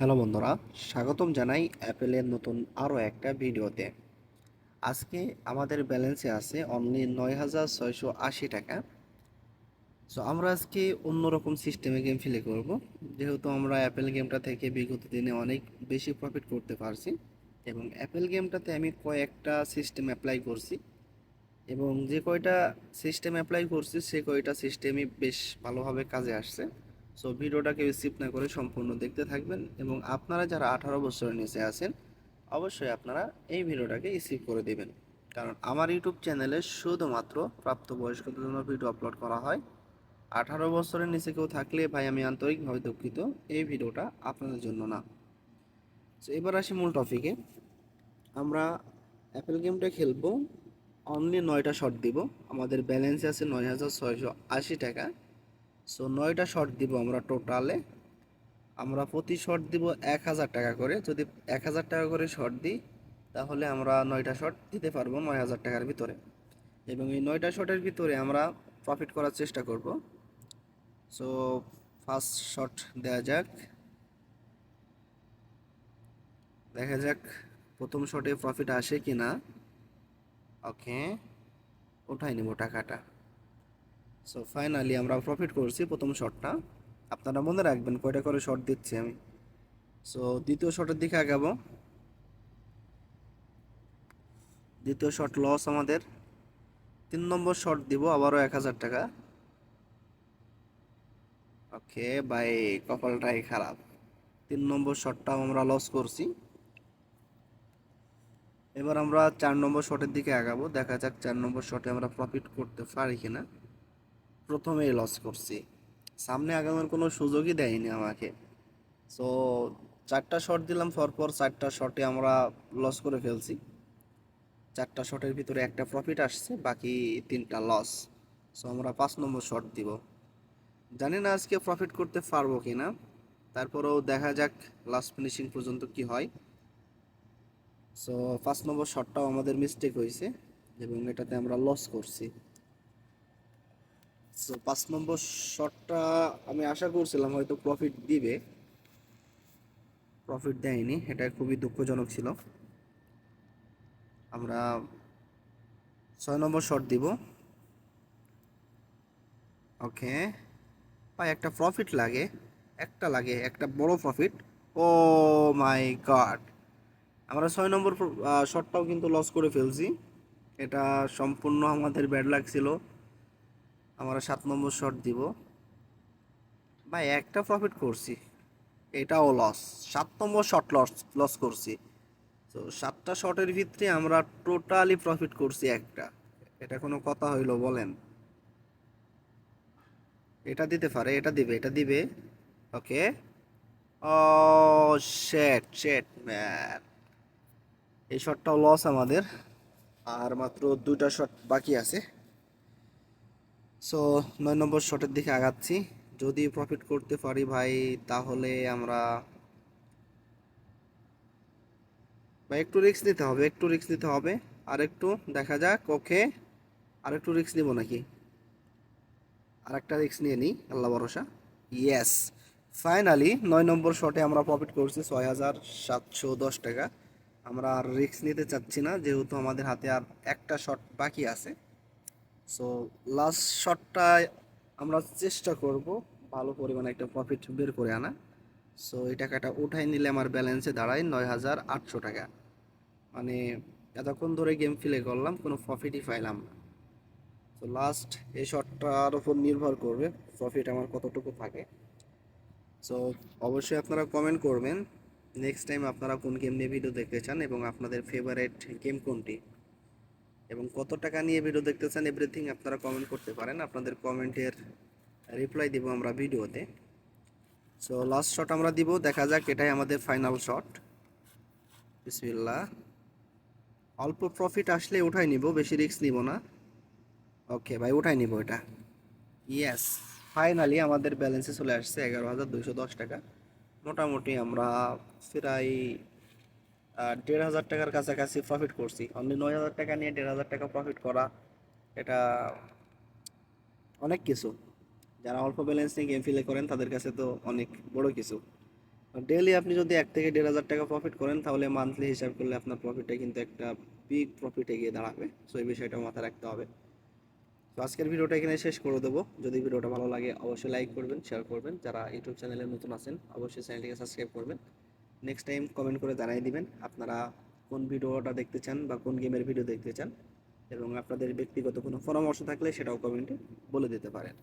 Hello বন্ধুরা, স্বাগতম জানাই অ্যাপেলের নতুন আরও একটা ভিডিওতে। আজকে আমাদের ব্যালেন্সে আছে অনলি নয় হাজার ছয়শো আশি টাকা। সো আমরা আজকে অন্যরকম সিস্টেমে গেম প্লে করব। যেহেতু আমরা অ্যাপেল গেমটা থেকে বিগত দিনে অনেক বেশি প্রফিট করতে পারছি এবং অ্যাপেল গেমটাতে আমি কয়েকটা সিস্টেম অ্যাপ্লাই করছি এবং যে কয়টা সিস্টেম অ্যাপ্লাই করছি, সে কয়টা সিস্টেমই বেশ ভালোভাবে কাজে আসছে। সো ভিডিওটাকে স্কিপ না করে সম্পূর্ণ দেখতে থাকবেন এবং আপনারা যারা আঠারো বছরের নিচে আছেন, অবশ্যই আপনারা এই ভিডিওটাকে স্কিপ করে দেবেন। কারণ আমার ইউটিউব চ্যানেলে শুধুমাত্র প্রাপ্তবয়স্কদের জন্য ভিডিও আপলোড করা হয়। আঠারো বছরের নিচে কেউ থাকলে ভাই, আমি আন্তরিকভাবে দুঃখিত, এই ভিডিওটা আপনাদের জন্য না। তো এবার আসি মূল টপিকে আমরা অ্যাপেল গেমটা খেলব। অনলি নয়টা শট দিব। আমাদের ব্যালেন্স আছে নয় হাজার ছয়শো আশি টাকা। সো নয়টা শট দিব আমরা টোটালে আমরা প্রতি শট দিব এক হাজার টাকা করে। যদি এক হাজার টাকা করে শট দিই, তাহলে আমরা নয়টা শট দিতে পারব নয় হাজার টাকার ভিতরে। এবং এই নয়টা শটের ভিতরে আমরা প্রফিট করার চেষ্টা করব। সো ফার্স্ট শট দেওয়া যাক। দেখা যাক প্রথম শটে প্রফিট আসে কি না ওকে উঠাই নেব টাকাটা। সো ফাইনালি আমরা প্রফিট করছি প্রথম শটটা আপনারা মনে রাখবেন কয়টা করে শট দিচ্ছি আমি। সো দ্বিতীয় শটের দিকে আগাবো। দ্বিতীয় শট লস আমাদের। তিন নম্বর শট দিব, আবারও এক হাজার টাকা। ওকে বাই কপালটাই খারাপ। তিন নম্বর শটটাও আমরা লস করছি। এবার আমরা চার নম্বর শটের দিকে আগাবো। দেখা যাক চার নম্বর শটে আমরা প্রফিট করতে পারি কিনা। প্রথমেই লস করছি। সামনে আগানোর কোনো সুযোগই দেয়নি আমাকে। সো চারটা শট দিলাম, পরপর চারটা শটে আমরা লস করে ফেলছি। চারটা শটের ভিতরে একটা প্রফিট আসছে, বাকি তিনটা লস সো আমরা পাঁচ নম্বর শট দিব। জানি না আজকে প্রফিট করতে পারব কি না তারপরেও দেখা যাক লাস্ট ফিনিশিং পর্যন্ত কি হয়। সো পাঁচ নম্বর শটটাও আমাদের মিস্টেক হয়েছে এবং এটাতে আমরা লস করছি। সো পাঁচ নম্বর শটটা আমি আশা করছিলাম হয়তো প্রফিট দিবে। প্রফিট দেয়নি, এটা খুবই দুঃখজনক ছিল। আমরা ছয় নম্বর শট দিব। ওকে ভাই, একটা প্রফিট লাগে, একটা লাগে, একটা বড় প্রফিট ও মাই গড আমরা ছয় নম্বর শটটাও কিন্তু লস করে ফেলছি। এটা সম্পূর্ণ আমাদের ব্যাড লাগছিল আমরা সাত নম্বর শট দিব। ভাই, একটা প্রফিট করছি। এটাও লস সাত নম্বর শট লস লস করছি। তো সাতটা শটের ভিতরে আমরা টোটালি প্রফিট করছি একটা। এটা কোনো কথা হইল, বলেন। এটা দিতে পারে, এটা দিবে এটা দিবে। ওকে। ও শেট শেট ম্যান এই শটটাও লস আমাদের। আর মাত্র দুইটা শট বাকি আছে। সো নয় নম্বর শটের দিকে আগাচ্ছি। যদি প্রফিট করতে পারি ভাই, তাহলে আমরা ভাই, একটু রিস্ক নিতে হবে, একটু রিস্ক নিতে হবে। আর একটু দেখা যাক ওকে আর একটু রিস্ক নিব নাকি? আর একটা রিস্ক নিয়ে নিই, আল্লাহ ভরসা। ইয়েস ফাইনালি নয় নম্বর শটে আমরা প্রফিট করছি ছয় হাজার সাতশো দশ টাকা। আমরা আর রিস্ক নিতে চাচ্ছি না, যেহেতু আমাদের হাতে আর একটা শট বাকি আছে। সো লাস্ট শটটায় আমরা চেষ্টা করব ভালো পরিমাণে একটা প্রফিট বের করে আনা। সো এই টাকাটা উঠাই নিলে আমার ব্যালেন্সে দাঁড়ায় নয় হাজার আটশো টাকা। মানে এতক্ষণ ধরে গেম প্লে করলাম, কোনো প্রফিটই পাইলাম না। তো লাস্ট এই শটটার উপর নির্ভর করবে প্রফিট আমার কতটুকু থাকে। সো অবশ্যই আপনারা কমেন্ট করবেন। নেক্সট টাইম আপনারা কোন গেম নিয়ে ভিডিও দেখতে চান এবং আপনাদের ফেভারিট গেম কোনটি? এবং কত টাকা নিয়ে ভিডিও দেখতে চান এভরিথিং আপনারা কমেন্ট করতে পারেন। আপনাদের কমেন্টের রিপ্লাই দিব আমরা ভিডিওতে। সো লাস্ট শট আমরা দিব, দেখা যাক এটাই আমাদের ফাইনাল শট বিসমিল্লাহ। অল্প প্রফিট আসলে উঠাই নিব, বেশি রিস্ক নিব না। ওকে ভাই, উঠাই নিব এটা। ইয়েস ফাইনালি আমাদের ব্যালেন্সে চলে আসছে এগারো হাজার দুইশো দশ টাকা। মোটামুটি আমরা প্রায় দেড় হাজার টাকার কাছাকাছি প্রফিট করছি। অনলি নয় হাজার টাকা নিয়ে দেড় হাজার টাকা প্রফিট করা, এটা অনেক কিছু। যারা অল্প ব্যালেন্স নিয়ে গেম প্লে করেন, তাদের কাছে তো অনেক বড় কিছু। ডেইলি আপনি যদি এক থেকে দেড় হাজার টাকা প্রফিট করেন, তাহলে মান্থলি হিসাব করলে আপনার প্রফিটটা কিন্তু একটা বিগ প্রফিটে গিয়ে দাঁড়াবে। সো এই বিষয়টা মাথায় রাখতে হবে। তো আজকের ভিডিওটা এখানে শেষ করে দেবো। যদি ভিডিওটা ভালো লাগে, অবশ্যই লাইক করবেন শেয়ার করবেন। যারা ইউটিউব চ্যানেলে নতুন আছেন, অবশ্যই চ্যানেলটিকে সাবস্ক্রাইব করবেন। নেক্সট টাইম কমেন্ট করে জানাই দিবেন আপনারা কোন ভিডিওটা দেখতে চান বা কোন গেমের ভিডিও দেখতে চান এবং আপনাদের ব্যক্তিগত কোনো পরামর্শ থাকলে সেটাও কমেন্টে বলে দিতে পারেন।